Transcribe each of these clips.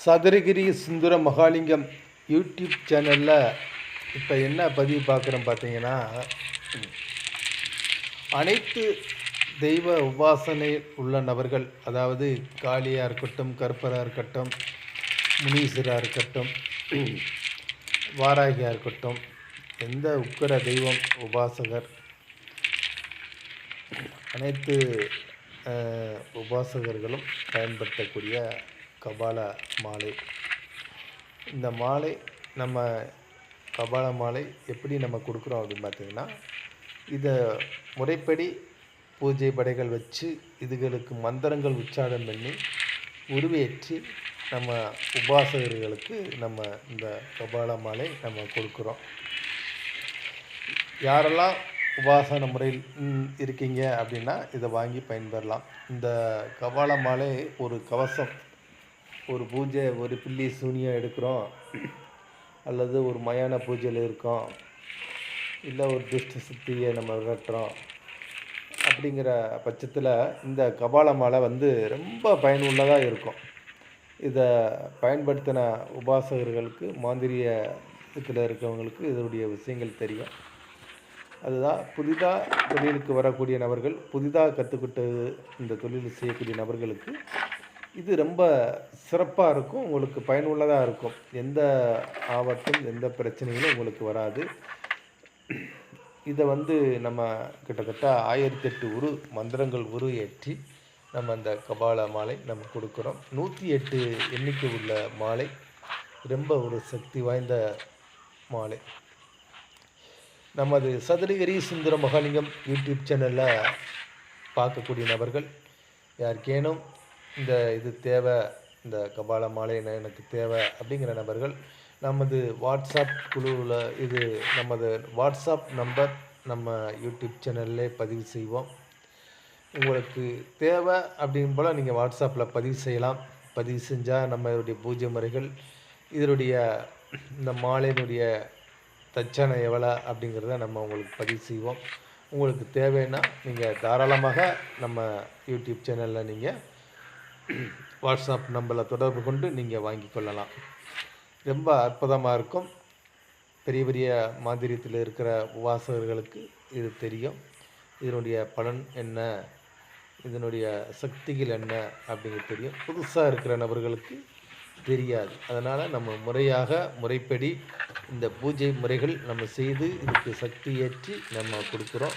Sathuragiri Sundara Mahalingam YouTube சேனலில் இப்போ என்ன பதிவு பார்க்குறோம் பார்த்தீங்கன்னா அனைத்து தெய்வ உபாசனை உள்ள நபர்கள் அதாவது காளியாக இருக்கட்டும் கருப்பராக இருக்கட்டும் முனீஸ்வராக இருக்கட்டும் வாராகியாக இருக்கட்டும் எந்த உக்கிர தெய்வம் உபாசகர் அனைத்து உபாசகர்களும் பயன்படுத்தக்கூடிய கபால மாலை. இந்த மாலை நம்ம கபால மாலை எப்படி நம்ம கொடுக்குறோம் அப்படின்னு பார்த்தீங்கன்னா இதை முறைப்படி பூஜை படைகள் வச்சு இதுகளுக்கு மந்திரங்கள் உச்சாரம் பண்ணி உருவேற்றி நம்ம உபாசகர்களுக்கு நம்ம இந்த கபால மாலை நம்ம கொடுக்குறோம். யாரெல்லாம் உபாசன முறையில் இருக்கீங்க அப்படின்னா இதை வாங்கி பயன்பெறலாம். இந்த கபால மாலை ஒரு கவசம். ஒரு பூஜை ஒரு பில்லி சூனியம் எடுக்கிறோம். அல்லது ஒரு மயான பூஜையில் இருக்கோம். இல்லை ஒரு துஷ்ட சக்தியை நம்ம விரட்டுறோம். அப்படிங்கிற பட்சத்தில் இந்த கபால மாலை வந்து ரொம்ப பயனுள்ளதாக இருக்கும். இதை பயன்படுத்தின உபாசகர்களுக்கு மாந்திரிய இதில் இருக்கிறவங்களுக்கு இதனுடைய விஷயங்கள் தெரியும். அதுதான் புதிதாக தொழிலுக்கு வரக்கூடிய நபர்கள் புதிதாக கற்றுக்கிட்டு இந்த தொழில் செய்யக்கூடிய நபர்களுக்கு இது ரொம்ப சிறப்பாக இருக்கும் உங்களுக்கு பயனுள்ளதாக இருக்கும். எந்த ஆபத்தும் எந்த பிரச்சனைகளும் உங்களுக்கு வராது. இதை வந்து நம்ம கிட்டத்தட்ட ஆயிரத்தி எட்டு உரு மந்திரங்கள் உரு ஏற்றி நம்ம அந்த கபால மாலை நம்ம கொடுக்குறோம். நூற்றி எட்டு எண்ணிக்கை உள்ள மாலை ரொம்ப ஒரு சக்தி வாய்ந்த மாலை. நமது சதுரகிரி சுந்தர மகாலிங்கம் யூடியூப் சேனலில் பார்க்கக்கூடிய நபர்கள் யாருக்கேனும் இந்த இது தேவை இந்த கபால மாலை எனக்கு தேவை அப்படிங்கிற நபர்கள் நமது வாட்ஸ்அப் குழுவில் இது நமது வாட்ஸ்அப் நம்பர் நம்ம யூடியூப் சேனல்லே பதிவு செய்வோம். உங்களுக்கு தேவை அப்படின்னு போல் நீங்கள் வாட்ஸ்அப்பில் பதிவு செய்யலாம். பதிவு செஞ்சால் நம்ம இதனுடைய பூஜை முறைகள் இதனுடைய இந்த மாலையினுடைய தச்சனை எவ்வளோ அப்படிங்கிறத நம்ம உங்களுக்கு பதிவு செய்வோம். உங்களுக்கு தேவைன்னா நீங்கள் தாராளமாக நம்ம யூடியூப் சேனலில் நீங்கள் வாட்ஸ்அப் நம்பரில் தொடர்பு கொண்டு நீங்கள் வாங்கி கொள்ளலாம். ரொம்ப அற்புதமாக இருக்கும். பெரிய பெரிய மாந்திரியத்தில் இருக்கிற உபாசகர்களுக்கு இது தெரியும். இதனுடைய பலன் என்ன? இதனுடைய சக்திகள் என்ன அப்படிங்கிறது தெரியும். புதுசாக இருக்கிற நபர்களுக்கு தெரியாது. அதனால் நம்ம முறையாக முறைப்படி இந்த பூஜை முறைகள் நம்ம செய்து இதுக்கு சக்தி ஏற்றி நம்ம கொடுக்குறோம்.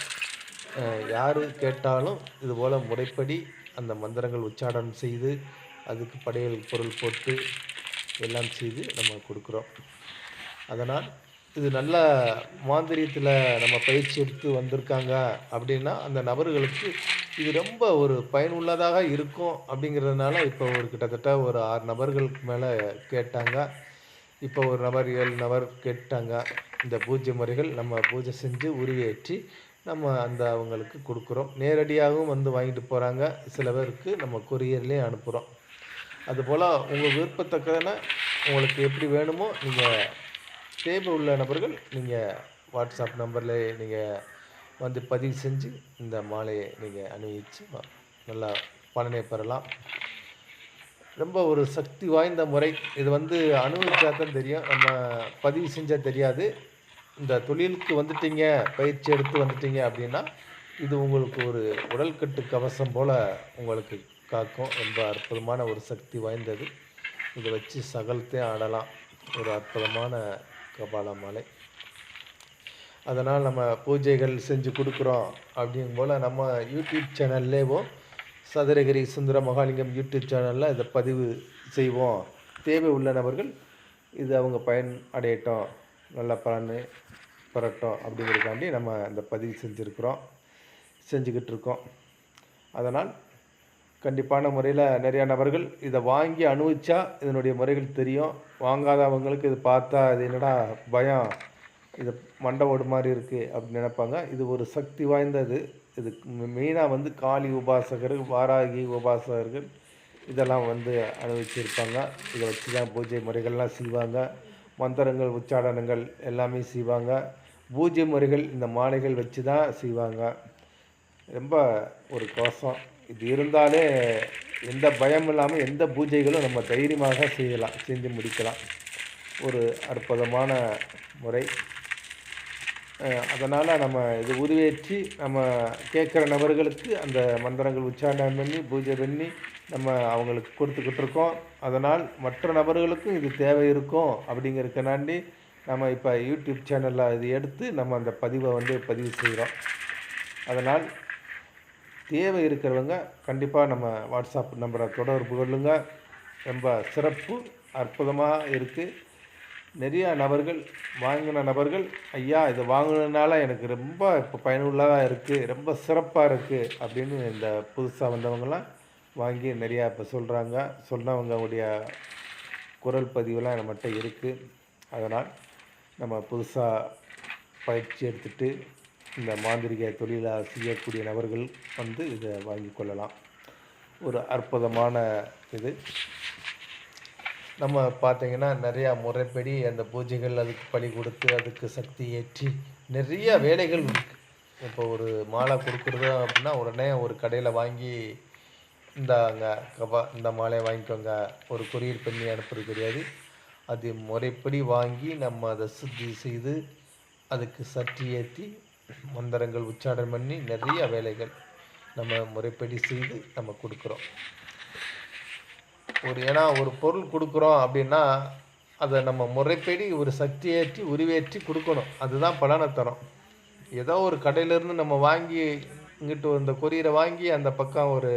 யார் கேட்டாலும் இதுபோல் முறைப்படி அந்த மந்திரங்கள் உச்சாடனம் செய்து அதுக்கு படையல் பொருள் போட்டு எல்லாம் செய்து நம்ம கொடுக்குறோம். அதனால் இது நல்ல மாந்திரியத்தில் நம்ம பயிற்சி எடுத்து வந்திருக்காங்க அப்படின்னா அந்த நபர்களுக்கு இது ரொம்ப ஒரு பயனுள்ளதாக இருக்கும் அப்படிங்கிறதுனால இப்போ ஒரு கிட்டத்தட்ட ஒரு ஆறு நபர்களுக்கு மேலே கேட்டாங்க. இப்போ ஒரு நபர் ஏழு நபர் கேட்டாங்க. இந்த பூஜை முறைகள் நம்ம பூஜை செஞ்சு உருவேற்றி நம்ம அந்த அவங்களுக்கு கொடுக்குறோம். நேரடியாகவும் வந்து வாங்கிட்டு போகிறாங்க சில பேருக்கு நம்ம கொரியர்லேயும் அனுப்புகிறோம் அதுபோல் உங்கள் விருப்பத்தக்கன உங்களுக்கு எப்படி வேணுமோ நீங்கள் தேவை உள்ள நபர்கள் நீங்கள் வாட்ஸ்அப் நம்பரில் நீங்கள் வந்து பதிவு செஞ்சு இந்த மாலையை நீங்கள் அணிவிச்சு நல்லா பலனை பெறலாம். ரொம்ப ஒரு சக்தி வாய்ந்த முறை. இது வந்து அனுபவிச்சா தான் தெரியும். நம்ம பதிவு செஞ்சால் தெரியாது. இந்த தொழிலுக்கு வந்துட்டீங்க பயிற்சி எடுத்து வந்துட்டீங்க அப்படின்னா இது உங்களுக்கு ஒரு உடல்கட்டு கவசம் போல் உங்களுக்கு காக்கும் ரொம்ப அற்புதமான ஒரு சக்தி வாய்ந்தது. இதை வச்சு சகலத்தையும் ஆடலாம். ஒரு அற்புதமான கபால மாலை அதனால் நம்ம பூஜைகள் செஞ்சு கொடுக்குறோம் அப்படிங்கும் போல் நம்ம யூடியூப் சேனல்லேவோ சதுரகிரி சுந்தர மகாலிங்கம் யூடியூப் சேனலில் இதை பதிவு செய்வோம். தேவை உள்ள நபர்கள் இது அவங்க பயன் அடையட்டும். நல்ல பலன் பெறட்டும் அப்படிங்கிறதுக்காண்டி நம்ம இந்த பதிவு செஞ்சுருக்குறோம் செஞ்சுக்கிட்டு இருக்கோம் அதனால் கண்டிப்பான முறையில் நிறையா நபர்கள் இதை வாங்கி அனுபவிச்சா இதனுடைய முறைகள் தெரியும். வாங்காதவங்களுக்கு இது பார்த்தா இது என்னடா பயம் இது மண்டை ஓடு மாதிரி இருக்குது அப்படின்னு நினைப்பாங்க. இது ஒரு சக்தி வாய்ந்தது. இது மெயினாக வந்து காளி உபாசகர்கள் வாராகி உபாசகர்கள் இதெல்லாம் வந்து அனுபவிச்சிருப்பாங்க. இதை வச்சு தான் பூஜை முறைகள்லாம் செய்வாங்க. மந்திரங்கள் உச்சாடனங்கள் எல்லாமே செய்வாங்க. பூஜை முறைகள் இந்த மாலைகள் வச்சு தான் செய்வாங்க. ரொம்ப ஒரு கோஷம். இது இருந்தாலே எந்த பயம் இல்லாமல் எந்த பூஜைகளும் நம்ம தைரியமாக செய்யலாம் செஞ்சு முடிக்கலாம். ஒரு அற்புதமான முறை. அதனால் நம்ம இது உருவேற்றி நம்ம கேட்குற நபர்களுக்கு அந்த மந்திரங்கள் உச்சாரணம் பண்ணி பூஜை பண்ணி நம்ம அவங்களுக்கு கொடுத்துக்கிட்டு இருக்கோம். அதனால் மற்ற நபர்களுக்கும் இது தேவை இருக்கும் அப்படிங்கிறதுனாண்டி நம்ம இப்போ யூடியூப் சேனலில் இது எடுத்து நம்ம அந்த பதிவை வந்து பதிவு செய்கிறோம் அதனால் தேவை இருக்கிறவங்க கண்டிப்பாக நம்ம வாட்ஸ்அப் நம்பரை தொடர்பு கொள்ளுங்க. ரொம்ப சிறப்பு அற்புதமாக இருக்குது நிறையா நபர்கள் வாங்கின நபர்கள் ஐயா இது வாங்கினதுனால எனக்கு ரொம்ப இப்போ பயனுள்ளதாக இருக்குது ரொம்ப சிறப்பாக இருக்குது அப்படின்னு இந்த புதுசாக வந்தவங்கலாம் வாங்கி நிறையா இப்போ சொல்கிறாங்க சொன்னவங்களுடைய குரல் பதிவுலாம் நம்மகிட்ட இருக்குது அதனால் நம்ம புதுசாக பயிற்சி எடுத்துகிட்டு இந்த மாந்திரிக தொழிலாக செய்யக்கூடிய நபர்கள் வந்து இதை வாங்கி கொள்ளலாம். ஒரு அற்புதமான இது. நம்ம பார்த்தீங்கன்னா நிறையா முறைப்படி அந்த பூஜைகள் அதுக்கு பலி கொடுத்து அதுக்கு சக்தி ஏற்றி நிறைய வேலைகள் இருக்குது இப்போ ஒரு மாலை கொடுக்குறது அப்படின்னா உடனே ஒரு கடையில் வாங்கி இந்தாங்க கபா இந்த மாலையை வாங்கிக்கோங்க. ஒரு கொரியர் பண்ணி அனுப்புறது கிடையாது. அது முறைப்படி வாங்கி நம்ம அதை சுத்தி செய்து அதுக்கு சக்தி ஏற்றி மந்திரங்கள் உச்சாரணம் பண்ணி நிறைய வேலைகள் நம்ம முறைப்படி செய்து நம்ம கொடுக்குறோம். ஒரு ஏன்னா ஒரு பொருள் கொடுக்குறோம் அப்படின்னா அதை நம்ம முறைப்படி ஒரு சக்தி ஏற்றி உருவேற்றி கொடுக்கணும். அதுதான் பலனை தரும் ஏதோ ஒரு கடையிலேருந்து நம்ம வாங்கி இங்கிட்டு இந்த கொரியரை வாங்கி அந்த பக்கம் ஒரு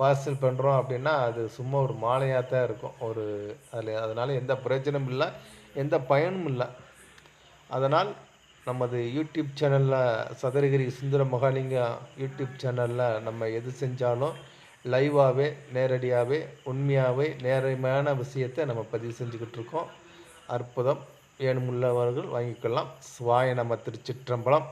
பார்சல் பண்ணுறோம் அப்படின்னா அது சும்மா ஒரு மாலையாக தான் இருக்கும். ஒரு அதில் அதனால் எந்த பிரயோஜனமும் இல்லை. எந்த பயனும் இல்லை. அதனால் நமது யூடியூப் சேனலில் சதுரகிரி சுந்தர மகாலிங்கம் யூடியூப் சேனலில் நம்ம எது செஞ்சாலும் லைவாகவே நேரடியாகவே உண்மையாகவே நேரமையான விஷயத்தை நம்ம பதிவு செஞ்சுக்கிட்டு இருக்கோம். அற்புதம். வேணுமுள்ளவர்கள் வாங்கிக்கொள்ளலாம். சுவாய நம்ம திருச்சிற்றம்பலம்.